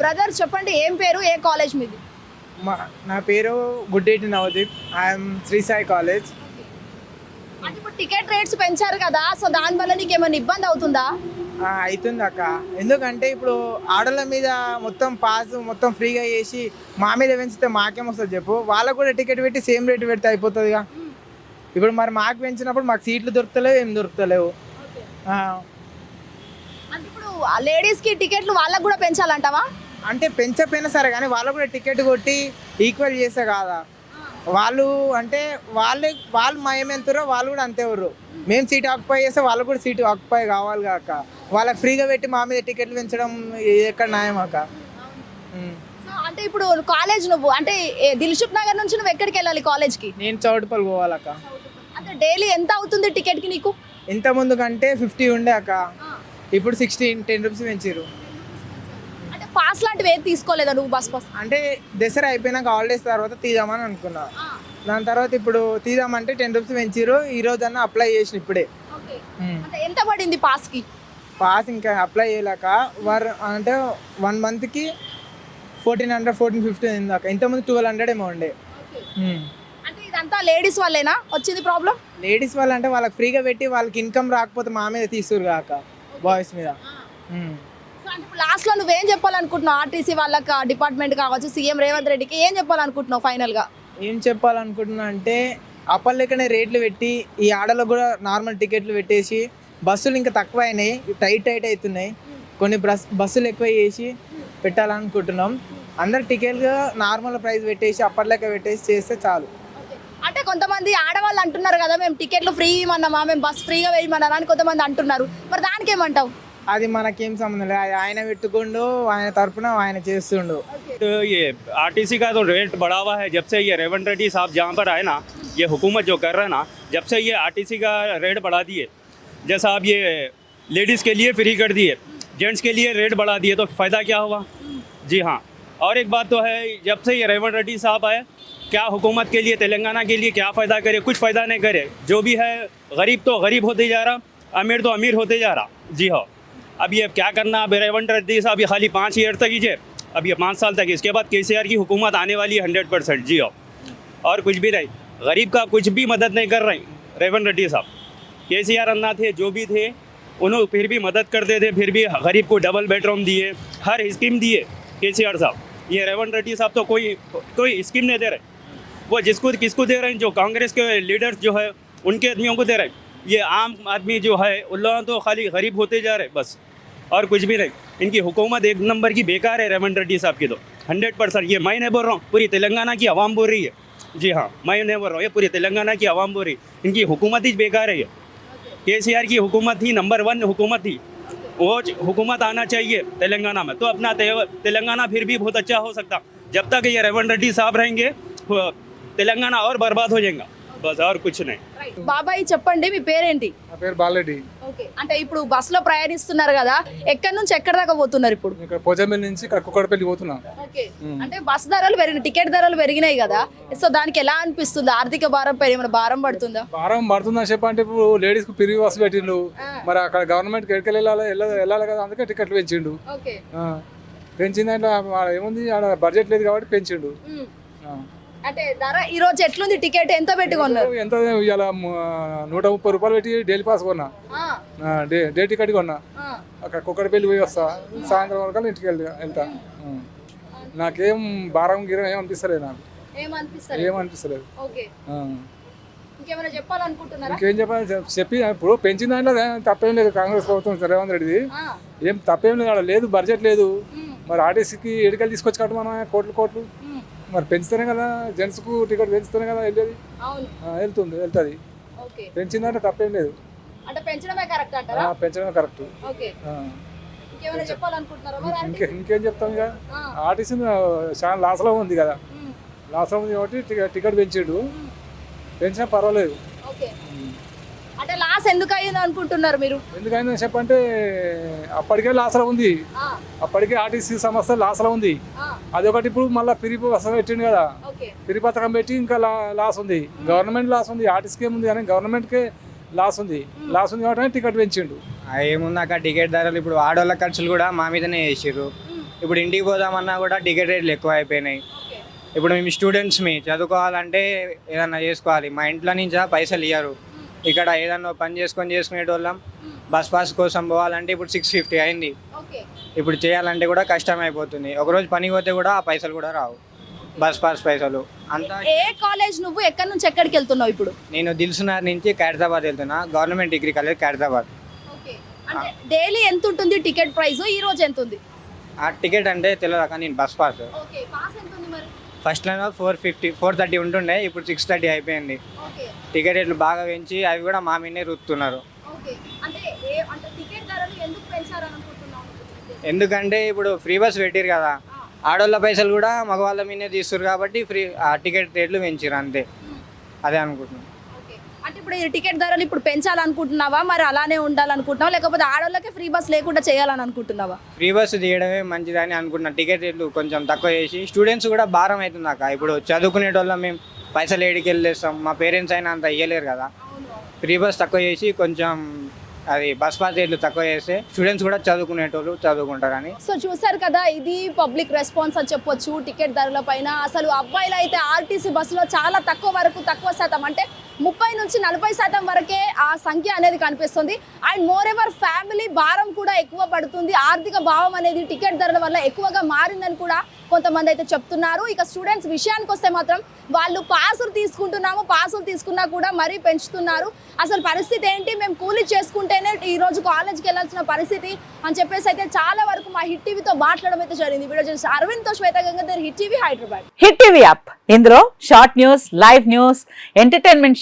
Brother చెప్పండి ఏం పేరు ఏ కాలేజ్ మీది? మా నా పేరు Guddeti Navdeep. I'm Sri Sai college. అంటే ఇప్పుడు టికెట్ రేట్స్ పెంచారు కదా సో దానివల్ల నీకు ఏమైనా ఇబ్బంది అవుతుందా? ఆ, అవుతుంది అక్క. ఎందుకంటే ఇప్పుడు ఆడల మీద మొత్తం పాస్ మొత్తం ఫ్రీగా చేసి మా మీద పెంచితే మాకేం వస్తుంది చెప్పు? వాళ్ళకు కూడా టికెట్ పెట్టి సేమ్ రేట్ పెడితే అయిపోతుందిగా. ఇప్పుడు మరి మాకు పెంచినప్పుడు మాకు సీట్లు దొరుకుతలేవు ఏం దొరుకుతలేవు. ఆ, అంటే ఇప్పుడు లేడీస్కి టికెట్లు వాళ్ళకు కూడా పెంచాలంటావా? అంటే పెంచకపోయినా సరే కానీ వాళ్ళు కూడా టికెట్ కొట్టి ఈక్వల్ చేస్తే కాదా? వాళ్ళు అంటే వాళ్ళే వాళ్ళు మా ఏమెంతారో వాళ్ళు కూడా అంతే ఎవరు మేము సీట్ ఆక్యుపై చేస్తే వాళ్ళు కూడా సీట్ ఆక్యుపై కావాలి కాక. వాళ్ళకి ఫ్రీగా పెట్టి మా మీద టికెట్లు పెంచడం ఎక్కడ న్యాయం అక్క? అంటే ఇప్పుడు కాలేజ్ నువ్వు అంటే దిల్సుఖ్ నగర్ నుంచి నువ్వు ఎక్కడికి వెళ్ళాలి కాలేజ్కి? నేను చౌటుపల్లి పోవాలక్క. అంటే డైలీ ఎంత అవుతుంది టికెట్కి నీకు? ఇంత ముందు కంటే ఫిఫ్టీ ఉండే అక్క. ఇప్పుడు సిక్స్టీన్ టెన్ రూపీస్ పెంచారు పాస్ లాంటివి ఏది తీసుకోలేదా నువ్వు బస్ పాస్? అంటే దసరా అయిపోయినాక హాలిడేస్ తర్వాత తీద్దామని అనుకున్నా. దాని తర్వాత ఇప్పుడు తీద్దామంటే టెన్ రూపీస్ పెంచారు ఈ రోజన్నా అప్లై చేసిన ఇప్పుడే. ఎంత పడింది పాస్కి? పాస్ ఇంకా అప్లై చేయలేక వర్ అంటే వన్ మంత్కి ఫోర్టీన్ హండ్రెడ్ ఫోర్టీన్ ఫిఫ్టీ ఇందాక ఇంతకుముందు ట్వెల్వ్ హండ్రెడ్ ఏమో ఉండే. అంటే ఇదంతా లేడీస్ వాళ్ళేనా వచ్చింది ప్రాబ్లం లేడీస్ వాళ్ళు అంటే వాళ్ళకి ఫ్రీగా పెట్టి వాళ్ళకి ఇన్కమ్ రాకపోతే మా మీద తీసుకురు కాక బాయ్స్ మీద. లాస్ట్లో నువ్వేం చెప్పాలనుకుంటున్నావు? ఆర్టీసీ వాళ్ళకి డిపార్ట్మెంట్ కావచ్చు సీఎం రేవంత్ రెడ్డికి ఏం చెప్పాలనుకుంటున్నావు ఫైనల్గా ఏం చెప్పాలనుకుంటున్నా అంటే అప్పటికనే రేట్లు పెట్టి ఈ ఆడలకు కూడా నార్మల్ టికెట్లు పెట్టేసి బస్సులు ఇంకా తక్కువ అయినాయి టైట్ టైట్ అవుతున్నాయి కొన్ని బస్ బస్సులు ఎక్కువ చేసి పెట్టాలనుకుంటున్నాం. అందరు టికెట్లు నార్మల్ ప్రైస్ పెట్టేసి అప్పటిలెక్క పెట్టేసి చేస్తే చాలు. అంటే కొంతమంది ఆడవాళ్ళు అంటున్నారు కదా మేము టికెట్లు ఫ్రీ ఇవ్వమన్నామా మేము బస్ ఫ్రీగా వేయమన్నారా అని కొంతమంది అంటున్నారు. మరి దానికి ఏమంటావు అది మనకేం సంబంధం లేదు అది ఆయన పెట్టుకుండు ఆయన తరపున ఆయన చేస్తుండు तो ये आरटीसी का तो रेट बढ़ा हुआ है जब से ये रेवंत रेड्डी साहब जहाँ पर आए ना ये हुकूमत जो कर रहे हैं ना जब से ये आरटीसी का रेट बढ़ा दिए जैसा आप ये लेडीज़ के लिए फ्री कर दिए जेंट्स के लिए रेट बढ़ा दिए तो फ़ायदा क्या हुआ जी हाँ और एक बात तो है जब से ये रेवंत रेड्डी साहब आए क्या हुकूमत के लिए तेलंगाना के लिए क्या फ़ायदा करे कुछ फ़ायदा नहीं करे जो भी है गरीब तो गरीब होते जा रहा अमीर तो अमीर होते जा रहा जी हाँ अब ये क्या करना? अब रेवंत रेड्डी साहब ये खाली पाँच ईयर तक कीजिए अब ये पाँच साल तक। इसके बाद के की हुकूमत आने वाली है हंड्रेड परसेंट जी हो और कुछ भी नहीं। गरीब का कुछ भी मदद नहीं कर रहे रेवंत रेड्डी साहब। के सी आर अन्ना थे, जो भी थे उन्होंने फिर भी मदद करते थे फिर भी गरीब को डबल बेडरूम दिए, हर स्कीम दिए के सी आर साहब। ये रेवंत रेड्डी साहब तो कोई कोई स्कीम नहीं दे रहे। वो जिसको, किसको दे रहे हैं, जो कांग्रेस के लीडर्स जो है, उनके आदमियों को दे रहे हैं। ये आम आदमी जो है उन लोगों तो खाली गरीब होते जा रहे, बस। और कुछ भी नहीं। इनकी हुकूमत एक नंबर की बेकार है रेवंत रेड्डी साहब की तो। हंड्रेड परसेंट ये मैं नहीं बोल रहा हूँ, पूरी तेलंगाना की आवाम बोल रही है। जी हाँ मैं नहीं बोल रहा हूँ, ये पूरी तेलंगाना की आवाम बोल रही है। इनकी हुकूमत ही बेकार है ये। के सी आर की हुकूमत ही नंबर वन हुकूमत थी वो हुकूमत आना चाहिए तेलंगाना में। तो अपना तेलंगाना फिर भी बहुत अच्छा हो सकता। जब तक ये रेवंत रेड्डी साहब रहेंगे तेलंगाना और बर्बाद हो जाएगा। बस और कुछ नहीं। బాబాయ్ చెప్పండి మీ పేరేంటి? నా పేరు బాలరెడ్డి. ఓకే అంటే ఇప్పుడు బస్సులో ప్రయాణిస్తున్నారు కదా ఎక్కడి నుంచి ఎక్కడి దాకా పోతున్నారు ఇప్పుడు? ఇక్కడ నుంచి ఇక్కడ కుక్కడపల్లి పోతున్నా. ఓకే అంటే బస్ ధరలు పెరిగిన టికెట్ ధరలు పెరిగినాయి కదా సో దానికి ఎలా అనిపిస్తుంది? ఆర్థిక భారం పెరిగి మన భారం పడుతుందా? భారం పడుతుందని చెప్పంటే ఇప్పుడు లేడీస్కు పిరిగి బస్సు పెట్టిండు. మరి అక్కడ గవర్నమెంట్ ఎక్కడికి వెళ్ళాలి వెళ్ళ- వెళ్ళాలి కదా అందుకే టికెట్లు పెంచిండు. ఓకే. ఆడ ఏముంది ఆడ బడ్జెట్ లేదు కాబట్టి పెంచిండు. అంటే ధర ఈ రోజు ఎట్లుంది? టికెట్ ఎంత పెట్టుకున్నారు ఎంత ఇవాళ ము- నూట ముప్పై రూపాయలు పెట్టి డైలీ పాస్ కొన్నా. డే టికెట్ కొన్నా. అక్కడ కుక్కడపల్లి పోయి వస్తా. సాయంత్రం వరకు ఇంటికి వెళ్తా. నాకేం భారం గీరం ఏం అనిపిస్తలేదు నాకు. ఏం అనిపిస్తలేదు? ఇంకేం చెప్పాలి? చెప్- చెప్పి ఇప్పుడు పెంచిన దాంట్లో తప్పేం లేదు. కాంగ్రెస్ ప్రభుత్వం రేవంత్ రెడ్డిది. ఏం తప్పేం లేదు. లేదు బడ్జెట్ లేదు. మరి ఆర్టీసీకి ఎడికలు తీసుకొచ్చి కట్టమన్నా? కోట్లు కోట్లు. మరి పెంచుతేనే కదా జెంట్స్కు టికెట్ పెంచుతేనే కదా వెళ్ళేది? అవును. వెళ్తుంది వెళ్తుంది. ఓకే. పెంచిన దాంట్లో తప్పేం లేదు. అంటే పెంచడమే కరెక్ట్ ఆ, పెంచడమే కరెక్ట్. ఓకే. ఇంకేమైనా చెప్పాలనుకుంటున్నారా మరి అంటే? ఇంకే ఇంకేం చెప్తాం ఇక? ఆర్టీసీ చాలా లాస్లో ఉంది కదా. లాస్లో ఉంది కాబట్టి టికెట్ టికెట్ పెంచాడు. పెంచినా పర్వాలేదు. లాస్ ఎందుకు అయ్యింది అనుకుంటున్నారు మీరు? ఎందుకైనా చెప్పంటే అప్పటికే లాస్లో ఉంది. అప్పటికే ఆర్టీసీ సంస్థ లాస్లో ఉంది. అదొకటి ఇప్పుడు మళ్ళీ పిరిపి అసలు పెట్టిండు కదా. ఓకే. పిరి పథకం పెట్టి ఇంకా లాస్ ఉంది. గవర్నమెంట్ లాస్ ఉంది ఆర్టీసీకి ఏముంది కానీ గవర్నమెంట్కే లాస్ ఉంది. లాస్ ఉంది కాబట్టి టికెట్ పెంచిండు. ఏముంది అక్కడ టికెట్ ధరలు ఇప్పుడు ఆడవాళ్ళ ఖర్చులు కూడా మా మీదనే చేసిర్రు. ఇప్పుడు ఇంటికి పోదామన్నా కూడా టికెట్ రేట్లు ఎక్కువ అయిపోయినాయి ఇప్పుడు మేము స్టూడెంట్స్ మీ చదువుకోవాలంటే ఏదన్నా చేసుకోవాలి. మా ఇంట్లో నుంచి పైసలు ఇయ్యరు. ఇక్కడ ఏదన్నా పని చేసుకొని చేసుకునేటోళ్ళం. బస్ పాస్ కోసం పోవాలంటే ఇప్పుడు సిక్స్ ఫిఫ్టీ అయింది. ఇప్పుడు చేయాలంటే కూడా కష్టం అయిపోతుంది. ఒకరోజు పనికి పోతే కూడా ఆ పైసలు కూడా రావు. బస్ పాస్ పైసలు. అంతా ఏ కాలేజ్ నువ్వు ఎక్కడి నుంచి ఎక్కడికి వెళ్తున్నావు ఇప్పుడు? నేను దిల్సునార్ నుంచి ఖైరతాబాద్ వెళ్తున్నా. Government degree college Khairatabad. Daily ఎంత ఉంటుంది టికెట్ ప్రైస్? ఈ రోజు ఎంత ఉంది? ఆ టికెట్ అంటే తెలియదు కానీ నేను బస్ పాస్ ఓకే పాస్ ఎంత ఉంది మరి first line four fifty four thirty ఉంటుండే ఇప్పుడు సిక్స్ థర్టీ అయిపోయింది. టికెట్ రేట్లు బాగా పెంచి అవి కూడా మా మీదే రుతున్నారు ఓకే. అంటే ఏ అంటే టికెట్ ధరలు ఎందుకు పెంచారని అనుకుంటున్నావు ఎందుకంటే ఇప్పుడు ఫ్రీ బస్ పెట్టారు కదా. ఆడోళ్ళ పైసలు కూడా మగవాళ్ళ మీదే తీస్తారు కాబట్టి ఫ్రీ టికెట్ రేట్లు పెంచారు అంతే. అదే అనుకుంటున్నాను ఇప్పుడు ఈ టికెట్ ధరలు ఇప్పుడు పెంచాలనుకుంటున్నావా? మరి అలానే ఉండాలనుకుంటున్నావా? లేకపోతే ఆడోళ్ళకే ఫ్రీ బస్ లేకుండా చేయాలని అనుకుంటున్నావా? ఫ్రీ బస్సు తీయడమే మంచిదని అనుకుంటున్నా. టికెట్ రేట్లు కొంచెం తక్కువ చేసి స్టూడెంట్స్ కూడా భారం అవుతుంది అక్క. ఇప్పుడు చదువుకునేటోళ్ళం మేము పైసలు ఏడికి వెళ్ళేస్తాం. మా పేరెంట్స్ అయినా అంత ఇయ్యలేరు కదా. ఫ్రీ బస్ తక్కువ చేసి కొంచెం అది బస్ పాస్ రేట్లు తక్కువ చేస్తే స్టూడెంట్స్ కూడా చదువుకునేటోళ్ళు చదువుకుంటారని. సో చూసారు కదా ఇది పబ్లిక్ రెస్పాన్స్ అని చెప్పొచ్చు టికెట్ ధరల పైన. అసలు అబ్బాయిలు అయితే ఆర్టీసీ బస్సులో చాలా తక్కువ వరకు తక్కువ శాతం అంటే ముప్పై నుంచి నలభై శాతం వరకే ఆ సంఖ్య అనేది కనిపిస్తుంది. అండ్ మోర్ ఎవర్ ఫ్యామిలీ భారం కూడా ఎక్కువ పడుతుంది. ఆర్థిక భావం అనేది టికెట్ ధరల వల్ల ఎక్కువగా మారిందని కూడా కొంతమంది అయితే చెప్తున్నారు. ఇక స్టూడెంట్స్ విషయానికి వస్తే మాత్రం వాళ్ళు పాసులు తీసుకుంటున్నాము పాసులు తీసుకున్నా కూడా మరీ పెంచుతున్నారు. అసలు పరిస్థితి ఏంటి? మేము కూలీ చేసుకుంటేనే ఈ రోజు కాలేజ్కి వెళ్ళాల్సిన పరిస్థితి అని చెప్పేసి అయితే చాలా వరకు మా హిట్ టీవీతో మాట్లాడడం అయితే జరిగింది. వీడియో చేసి అరవింద్తో Shweta Gangadhar hit TV Hyderabad. Hit TV app. ఇందులో short news live news entertainment